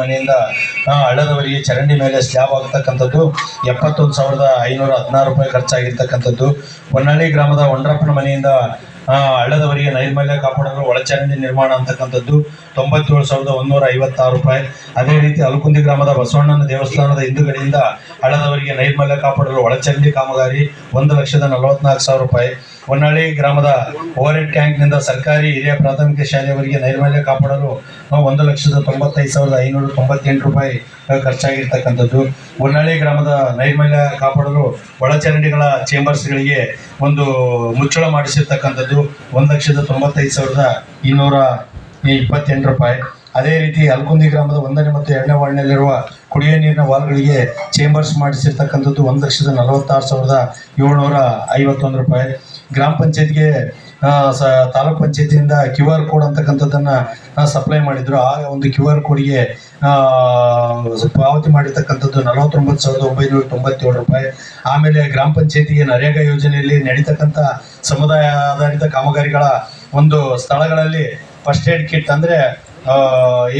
ಮನೆಯಿಂದ ಹಳ್ಳದವರಿಗೆ ಚರಂಡಿ ಮೇಲೆ ಸ್ಲ್ಯಾಬ್ ಆಗ್ತಕ್ಕಂಥದ್ದು ಎಪ್ಪತ್ತೊಂದು ಸಾವಿರದ ಐನೂರ ಹದಿನಾರು ರೂಪಾಯಿ ಖರ್ಚಾಗಿರ್ತಕ್ಕಂಥದ್ದು. ಹೊನ್ನಳ್ಳಿ ಗ್ರಾಮದ ಒಂಡ್ರಪ್ಪನ ಮನೆಯಿಂದ ಹಳ್ಳದವರಿಗೆ ನೈರ್ಮಲ್ಯ ಕಾಪಾಡಲು ಒಳಚರಂಡಿ ನಿರ್ಮಾಣ ಅಂತಕ್ಕಂಥದ್ದು ತೊಂಬತ್ತೇಳು ಸಾವಿರದ ಒಂದೂರ ಐವತ್ತಾರು ರೂಪಾಯಿ. ಅದೇ ರೀತಿ ಅಲಕುಂದಿ ಗ್ರಾಮದ ಬಸವಣ್ಣನ ದೇವಸ್ಥಾನದ ಹಿಂದುಗಡೆಯಿಂದ ಹಳ್ಳದವರಿಗೆ ನೈರ್ಮಲ್ಯ ಕಾಪಾಡಲು ಒಳಚರಂಡಿ ಕಾಮಗಾರಿ ಒಂದು ಲಕ್ಷದ ನಲವತ್ನಾಲ್ಕು ಸಾವಿರ ರೂಪಾಯಿ. ಹೊನ್ನಳ್ಳಿ ಗ್ರಾಮದ ಓವರ್ ಟ್ಯಾಂಕ್ನಿಂದ ಸರ್ಕಾರಿ ಹಿರಿಯ ಪ್ರಾಥಮಿಕ ಶಾಲೆಯವರಿಗೆ ನೈರ್ಮಲ್ಯ ಕಾಪಾಡಲು ಒಂದು ಲಕ್ಷದ ತೊಂಬತ್ತೈದು ಸಾವಿರದ ಐನೂರ ತೊಂಬತ್ತೆಂಟು ರೂಪಾಯಿ ಖರ್ಚಾಗಿರ್ತಕ್ಕಂಥದ್ದು. ಹೊನ್ನಾಳಿ ಗ್ರಾಮದ ನೈರ್ಮಲ್ಯ ಕಾಪಾಡಲು ಒಳಚರಂಡಿಗಳ ಚೇಂಬರ್ಸ್ಗಳಿಗೆ ಒಂದು ಮುಚ್ಚಳ ಮಾಡಿಸಿರ್ತಕ್ಕಂಥದ್ದು ಒಂದು ಲಕ್ಷದ ತೊಂಬತ್ತೈದು ಸಾವಿರದ ಇನ್ನೂರ ಇಪ್ಪತ್ತೆಂಟು ರೂಪಾಯಿ. ಅದೇ ರೀತಿ ಅಲ್ಕುಂದಿ ಗ್ರಾಮದ ಒಂದನೇ ಮತ್ತು ಎರಡನೇ ವಾರ್ಡ್ನಲ್ಲಿರುವ ಕುಡಿಯುವ ನೀರಿನ ವಾಲ್ಗಳಿಗೆ ಚೇಂಬರ್ಸ್ ಮಾಡಿಸಿರ್ತಕ್ಕಂಥದ್ದು ಒಂದು ಲಕ್ಷದ ನಲವತ್ತಾರು ಸಾವಿರದ ಏಳ್ನೂರ ಐವತ್ತೊಂದು ರೂಪಾಯಿ. ಗ್ರಾಮ ಪಂಚಾಯತ್ಗೆ ತಾಲೂಕ್ ಪಂಚಾಯತಿಯಿಂದ ಕ್ಯೂ ಆರ್ ಕೋಡ್ ಅಂತಕ್ಕಂಥದ್ದನ್ನು ಸಪ್ಲೈ ಮಾಡಿದ್ರು. ಆ ಒಂದು ಕ್ಯೂ ಆರ್ ಕೋಡ್ಗೆ ಪಾವತಿ ಮಾಡಿರ್ತಕ್ಕಂಥದ್ದು ನಲವತ್ತೊಂಬತ್ತು ಸಾವಿರದ ಒಂಬೈನೂರ ತೊಂಬತ್ತೇಳು ರೂಪಾಯಿ. ಆಮೇಲೆ ಗ್ರಾಮ ಪಂಚಾಯತಿಗೆ ನರೇಗಾ ಯೋಜನೆಯಲ್ಲಿ ನಡೀತಕ್ಕಂಥ ಸಮುದಾಯ ಆಧಾರಿತ ಕಾಮಗಾರಿಗಳ ಒಂದು ಸ್ಥಳಗಳಲ್ಲಿ ಫಸ್ಟ್ ಏಡ್ ಕಿಟ್ ಅಂದರೆ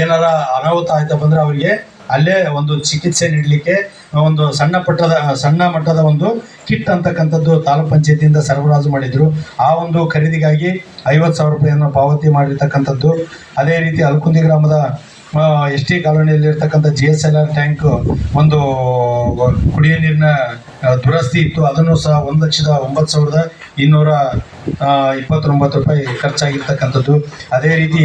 ಏನಾರ ಅನಾಹುತ ಆಯ್ತಪ್ಪ ಅಂದರೆ ಅವರಿಗೆ ಅಲ್ಲೇ ಒಂದು ಚಿಕಿತ್ಸೆ ನೀಡಲಿಕ್ಕೆ ಒಂದು ಸಣ್ಣ ಪಟ್ಟದ, ಸಣ್ಣ ಮಟ್ಟದ ಒಂದು ಕಿಟ್ ಅಂತಕ್ಕಂಥದ್ದು ತಾಲೂಕ್ ಪಂಚಾಯತಿಯಿಂದ ಸರಬರಾಜು ಮಾಡಿದ್ರು. ಆ ಒಂದು ಖರೀದಿಗಾಗಿ ಐವತ್ತು ಸಾವಿರ ರೂಪಾಯಿಯನ್ನು ಪಾವತಿ ಮಾಡಿರ್ತಕ್ಕಂಥದ್ದು. ಅದೇ ರೀತಿ ಅಲ್ಕುಂದಿ ಗ್ರಾಮದ S T ಕಾಲೋನಿಯಲ್ಲಿರ್ತಕ್ಕಂಥ G S L R tank ಒಂದು ಕುಡಿಯ ನೀರಿನ ದುರಸ್ತಿ ಇತ್ತು. ಅದನ್ನು ಸಹ ಒಂದು ಲಕ್ಷದ ಒಂಬತ್ತು ಸಾವಿರದ ಇನ್ನೂರ ಇಪ್ಪತ್ತೊಂಬತ್ತು ರೂಪಾಯಿ ಖರ್ಚಾಗಿರ್ತಕ್ಕಂಥದ್ದು. ಅದೇ ರೀತಿ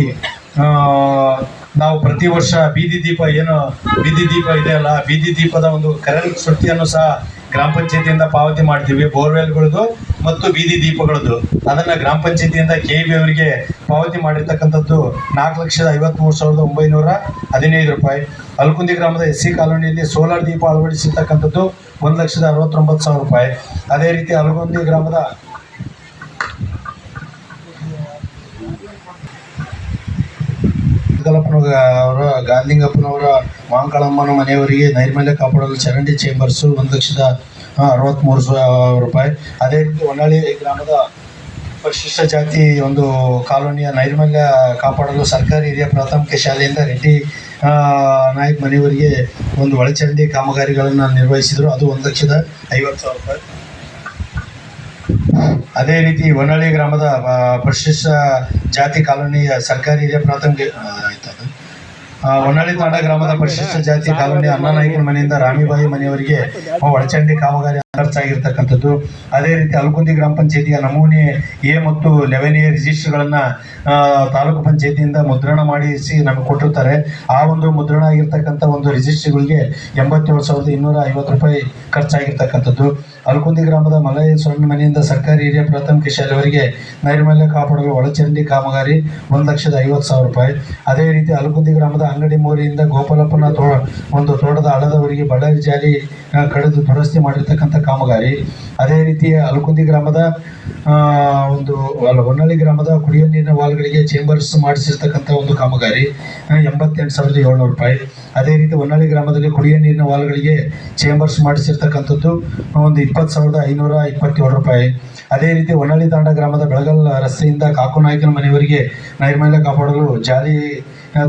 ನಾವು ಪ್ರತಿ ವರ್ಷ ಬೀದಿ ದೀಪ ಏನು ಬೀದಿ ದೀಪ ಇದೆ ಅಲ್ಲ, ಬೀದಿ ದೀಪದ ಒಂದು ಕರೆಂಟ್ ಸುಟ್ಟಿಯನ್ನು ಸಹ ಗ್ರಾಮ ಪಂಚಾಯತಿಯಿಂದ ಪಾವತಿ ಮಾಡ್ತೀವಿ. ಬೋರ್ವೆಲ್ಗಳದ್ದು ಮತ್ತು ಬೀದಿ ದೀಪಗಳದ್ದು. ಅದನ್ನು ಗ್ರಾಮ ಪಂಚಾಯತಿಯಿಂದ ಕೆ ಬಿ ಅವರಿಗೆ ಪಾವತಿ ಮಾಡಿರ್ತಕ್ಕಂಥದ್ದು ನಾಲ್ಕು ಲಕ್ಷದ ಐವತ್ತ್ಮೂರು ಸಾವಿರದ ಒಂಬೈನೂರ ಹದಿನೈದು ರೂಪಾಯಿ. ಅಲ್ಕುಂದಿ ಗ್ರಾಮದ ಎಸ್ ಸಿ ಕಾಲೋನಿಯಲ್ಲಿ ಸೋಲಾರ್ ದೀಪ ಅಳವಡಿಸಿರ್ತಕ್ಕಂಥದ್ದು ಒಂದು ಲಕ್ಷದ ಅರವತ್ತೊಂಬತ್ತು ಸಾವಿರ ರೂಪಾಯಿ. ಅದೇ ರೀತಿ ಅಲ್ಗುಂದಿ ಗ್ರಾಮದ ಕಲ್ಪನ ಅವರ, ಗಾಂಧಿಂಗಪ್ಪನವರ, ಮಾಂಕಳಮ್ಮನ ಮನೆಯವರಿಗೆ ನೈರ್ಮಲ್ಯ ಕಾಪಾಡಲು ಚರಂಡಿ ಚೇಂಬರ್ಸು ಒಂದು ಲಕ್ಷದ ಅರವತ್ತ್ಮೂರು ಸಾವಿರ ರೂಪಾಯಿ. ಅದೇ ರೀತಿ ಹೊನ್ನಾಳಿ ಗ್ರಾಮದ ಪರಿಶಿಷ್ಟ ಜಾತಿ ಒಂದು ಕಾಲೋನಿಯ ನೈರ್ಮಲ್ಯ ಕಾಪಾಡಲು ಸರ್ಕಾರಿ ಹಿರಿಯ ಪ್ರಾಥಮಿಕ ಶಾಲೆಯಿಂದ ರೆಡ್ಡಿ ನಾಯಕ್ ಮನೆಯವರಿಗೆ ಒಂದು ಒಳಚರಂಡಿ ಕಾಮಗಾರಿಗಳನ್ನು ನಿರ್ವಹಿಸಿದರು. ಅದು ಒಂದು ಲಕ್ಷದ ಐವತ್ತು ಸಾವಿರ ರೂಪಾಯಿ. ಅದೇ ರೀತಿ ಹೊನ್ನಳ್ಳಿ ಗ್ರಾಮದ ಪರಿಶಿಷ್ಟ ಜಾತಿ ಕಾಲೋನಿಯ ಸರ್ಕಾರಿ ಹಿರಿಯ ಪ್ರಾಥಮಿಕ ಆಯ್ತದು ಹೊನ್ನಳ್ಳಿ ತಾಂಡ ಗ್ರಾಮದ ಪರಿಶಿಷ್ಟ ಜಾತಿ ಕಾಲೋನಿ ಅನ್ನನಾಯಕನ ಮನೆಯಿಂದ ರಾಮಿಬಾಯಿ ಮನೆಯವರಿಗೆ ಒಳಚಂಡಿ ಕಾಮಗಾರಿ ಖರ್ಚಾಗಿರ್ತಕ್ಕಂಥದ್ದು. ಅದೇ ರೀತಿ ಅಲ್ಕುಂದಿ ಗ್ರಾಮ ಪಂಚಾಯತಿಯ ನಮೂನೆ ಎ ಮತ್ತು ಲೆವೆನ್ ಎ ರಿಜಿಸ್ಟರ್ಗಳನ್ನು ತಾಲೂಕು ಪಂಚಾಯತಿಯಿಂದ ಮುದ್ರಣ ಮಾಡಿಸಿ ನಮಗೆ ಕೊಟ್ಟಿರ್ತಾರೆ. ಆ ಒಂದು ಮುದ್ರಣ ಆಗಿರ್ತಕ್ಕಂಥ ಒಂದು ರಿಜಿಸ್ಟ್ರಿಗಳಿಗೆ ಎಂಬತ್ತೇಳು ಸಾವಿರದ ಇನ್ನೂರ ಐವತ್ತು ರೂಪಾಯಿ ಖರ್ಚಾಗಿರ್ತಕ್ಕಂಥದ್ದು. ಅಲ್ಕುಂದಿ ಗ್ರಾಮದ ಮಲಯ ಸಣ್ಣ ಮನೆಯಿಂದ ಸರ್ಕಾರಿ ಹಿರಿಯ ಪ್ರಾಥಮಿಕ ಶಾಲೆಯವರಿಗೆ ನೈರ್ಮಲ್ಯ ಕಾಪಾಡಲು ಒಳಚರಂಡಿ ಕಾಮಗಾರಿ ಒಂದು ಲಕ್ಷದ ಐವತ್ತು ಸಾವಿರ ರೂಪಾಯಿ. ಅದೇ ರೀತಿ ಅಲ್ಕುಂದಿ ಗ್ರಾಮದ ಅಂಗಡಿ ಮೋರಿಯಿಂದ ಗೋಪಾಲಪ್ಪನ ತೋ ಒಂದು ತೋಟದ ಹಳದವರಿಗೆ ಬಳ್ಳಾರಿ ಜಾಲಿ ಕಡಿದು ದುರಸ್ತಿ ಮಾಡಿರ್ತಕ್ಕಂಥ ಕಾಮಗಾರಿ. ಅದೇ ರೀತಿ ಅಲ್ಕುಂದಿ ಗ್ರಾಮದ ಒಂದು ಹೊನ್ನಳ್ಳಿ ಗ್ರಾಮದ ಕುಡಿಯುವ ನೀರಿನ ವಾಲ್ಗಳಿಗೆ ಚೇಂಬರ್ಸ್ ಮಾಡಿಸಿರ್ತಕ್ಕಂಥ ಒಂದು ಕಾಮಗಾರಿ ಎಂಬತ್ತೆಂಟು ಸಾವಿರದ ಏಳ್ನೂರು ರೂಪಾಯಿ. ಅದೇ ರೀತಿ ಹೊನ್ನಾಳಿ ಗ್ರಾಮದಲ್ಲಿ ಕುಡಿಯುವ ನೀರಿನ ವಾಲ್ಗಳಿಗೆ ಚೇಂಬರ್ಸ್ ಮಾಡಿಸಿರ್ತಕ್ಕಂಥದ್ದು ಒಂದು ಇಪ್ಪತ್ತು ಸಾವಿರದ ಐನೂರ ಇಪ್ಪತ್ತೇಳು ರೂಪಾಯಿ. ಅದೇ ರೀತಿ ಹೊನ್ನಾಳಿ ತಾಂಡ ಗ್ರಾಮದ ಬೆಳಗಲ್ ರಸ್ತೆಯಿಂದ ಕಾಕುನಾಯಕನ ಮನೆಯವರಿಗೆ ನೈರ್ಮಲ್ಯ ಕಾಪಾಡಲು ಜಾಲಿ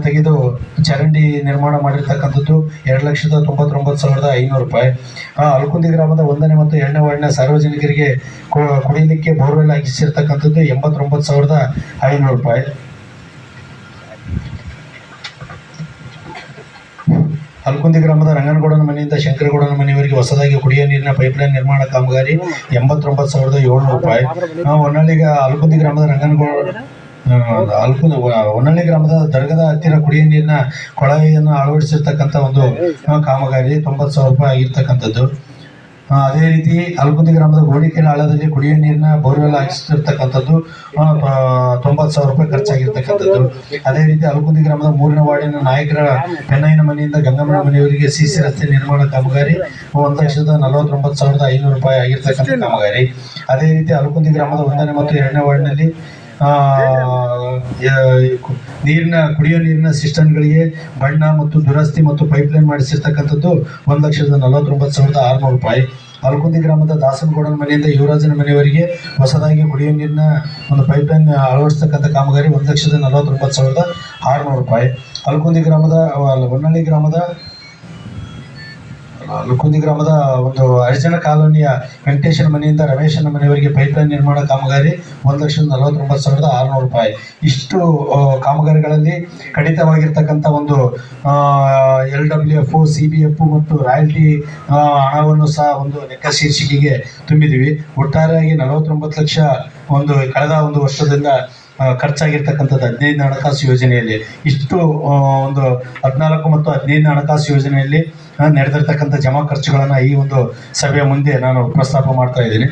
ತೆಗೆದು ಚರಂಡಿ ನಿರ್ಮಾಣ ಮಾಡಿರ್ತಕ್ಕಂಥದ್ದು ಎರಡು ಲಕ್ಷದ ತೊಂಬತ್ತೊಂಬತ್ತು ಸಾವಿರದ ಐನೂರು ರೂಪಾಯಿ. ಅಲ್ಕುಂದಿ ಗ್ರಾಮದ ಒಂದನೇ ಮತ್ತು ಎರಡನೇ ವಾರ್ಡ್ನ ಸಾರ್ವಜನಿಕರಿಗೆ ಕುಡಿಯಲಿಕ್ಕೆ ಬೋರ್ವೆಲ್ ಹಾಕಿಸಿರ್ತಕ್ಕಂಥದ್ದು ಎಂಬತ್ತೊಂಬತ್ತು ಸಾವಿರದ ಐನೂರು ರೂಪಾಯಿ. ಅಲ್ಕುಂದಿ ಗ್ರಾಮದ ರಂಗನಗೌಡನ ಮನೆಯಿಂದ ಶಂಕರಗೌಡನ ಮನೆಯವರಿಗೆ ಹೊಸದಾಗಿ ಕುಡಿಯುವ ನೀರಿನ ಪೈಪ್ಲೈನ್ ನಿರ್ಮಾಣ ಕಾಮಗಾರಿ ಎಂಬತ್ತೊಂಬತ್ತು ಸಾವಿರದ ಏಳ್ನೂರು ರೂಪಾಯಿ. ಹೊನ್ನಾಳಿಗ ಅಲ್ಕುಂದಿ ಗ್ರಾಮದ ರಂಗನಗೌಡ ಅಲ್ಪದ ಹೊನ್ನಳ್ಳಿ ಗ್ರಾಮದ ದರ್ಗದ ಹತ್ತಿರ ಕುಡಿಯುವ ನೀರಿನ ಕೊಳವೆಯನ್ನು ಅಳವಡಿಸಿರ್ತಕ್ಕಂಥ ಒಂದು ಕಾಮಗಾರಿ, ತೊಂಬತ್ತು ಸಾವಿರ ರೂಪಾಯಿ ಆಗಿರ್ತಕ್ಕಂಥದ್ದು. ಅದೇ ರೀತಿ ಅಲ್ಗುಂದಿ ಗ್ರಾಮದ ಗೋಡಿಕೆರೆ ಆಳದಲ್ಲಿ ಕುಡಿಯುವ ನೀರಿನ ಬೋರ್ವೆಲ್ ಹಾಕಿಸಿರ್ತಕ್ಕಂಥದ್ದು ತೊಂಬತ್ತು ಸಾವಿರ ರೂಪಾಯಿ ಖರ್ಚಾಗಿರ್ತಕ್ಕಂಥದ್ದು. ಅದೇ ರೀತಿ ಅಲ್ಗುಂದಿ ಗ್ರಾಮದ ಮೂರನೇ ವಾರ್ಡಿನ ನಾಯಕರ ಪೆನ್ನಯ್ಯನ ಮನೆಯಿಂದ ಗಂಗಮ್ಮನ ಮನೆಯವರಿಗೆ ಸಿಸಿ ರಸ್ತೆ ನಿರ್ಮಾಣ ಕಾಮಗಾರಿ, ಒಂದು ಲಕ್ಷದ ನಲವತ್ತೊಂಬತ್ತು ಸಾವಿರದ ಐನೂರು ರೂಪಾಯಿ ಆಗಿರ್ತಕ್ಕಂಥ ಕಾಮಗಾರಿ. ಅದೇ ರೀತಿ ಅಲ್ಗುಂದಿ ಗ್ರಾಮದ ಒಂದನೇ ಮತ್ತು ಎರಡನೇ ವಾರ್ಡಿನಲ್ಲಿ ನೀರಿನ, ಕುಡಿಯೋ ನೀರಿನ ಸಿಸ್ಟಮ್ಗಳಿಗೆ ಬಣ್ಣ ಮತ್ತು ದುರಸ್ತಿ ಮತ್ತು ಪೈಪ್ಲೈನ್ ಮಾಡಿಸಿರ್ತಕ್ಕಂಥದ್ದು ಒಂದು ಲಕ್ಷದ ನಲವತ್ತೊಂಬತ್ತು ಸಾವಿರದ ಆರುನೂರು ರೂಪಾಯಿ. ಅಲ್ಕುಂದಿ ಗ್ರಾಮದ ದಾಸನಗೌಡನ ಮನೆಯಿಂದ ಯುವರಾಜನ ಮನೆಯವರಿಗೆ ಹೊಸದಾಗಿ ಕುಡಿಯೋ ನೀರಿನ ಒಂದು ಪೈಪ್ಲೈನ್ ಅಳವಡಿಸ್ತಕ್ಕಂಥ ಕಾಮಗಾರಿ ಒಂದು ಲಕ್ಷದ ನಲವತ್ತೊಂಬತ್ತು ಸಾವಿರದ ಆರುನೂರು ರೂಪಾಯಿ. ಅಲ್ಕುಂದಿ ಗ್ರಾಮದ ಹೊನ್ನಳ್ಳಿ ಗ್ರಾಮದ ಅಲ್ಕುಂದಿ ಗ್ರಾಮದ ಒಂದು ಅರ್ಜನ ಕಾಲೋನಿಯ ವೆಂಕಟೇಶನ ಮನೆಯಿಂದ ರಮೇಶನ ಮನೆಯವರಿಗೆ ಪೈಪ್ಲೈನ್ ನಿರ್ಮಾಣ ಕಾಮಗಾರಿ ಒಂದು ಲಕ್ಷದ ನಲವತ್ತೊಂಬತ್ತು ಸಾವಿರದ ಆರುನೂರು ರೂಪಾಯಿ. ಇಷ್ಟು ಕಾಮಗಾರಿಗಳಲ್ಲಿ ಕಡಿತವಾಗಿರ್ತಕ್ಕಂಥ ಒಂದು L W F C B F ಮತ್ತು ರಾಯಲ್ಟಿ ಹಣವನ್ನು ಸಹ ಒಂದು ಲೆಕ್ಕ ಶೀರ್ಷಿಕೆಗೆ ತುಂಬಿದ್ದೀವಿ ಒಟ್ಟಾರೆಯಾಗಿ ನಲವತ್ತೊಂಬತ್ತು ಲಕ್ಷ ಒಂದು, ಕಳೆದ ಒಂದು ವರ್ಷದಿಂದ ಖರ್ಚಾಗಿರ್ತಕ್ಕಂಥದ್ದು ಹದಿನೈದನೇ ಹಣಕಾಸು ಯೋಜನೆಯಲ್ಲಿ. ಇಷ್ಟು ಒಂದು ಹದಿನಾಲ್ಕು ಮತ್ತು ಹದಿನೈದನೇ ಹಣಕಾಸು ಯೋಜನೆಯಲ್ಲಿ ನಡೆದಿರ್ತಕ್ಕಂಥ ಜಮಾ ಖರ್ಚುಗಳನ್ನು ಈ ಒಂದು ಸಭೆಯ ಮುಂದೆ ನಾನು ಪ್ರಸ್ತಾಪ ಮಾಡ್ತಾ ಇದ್ದೀನಿ.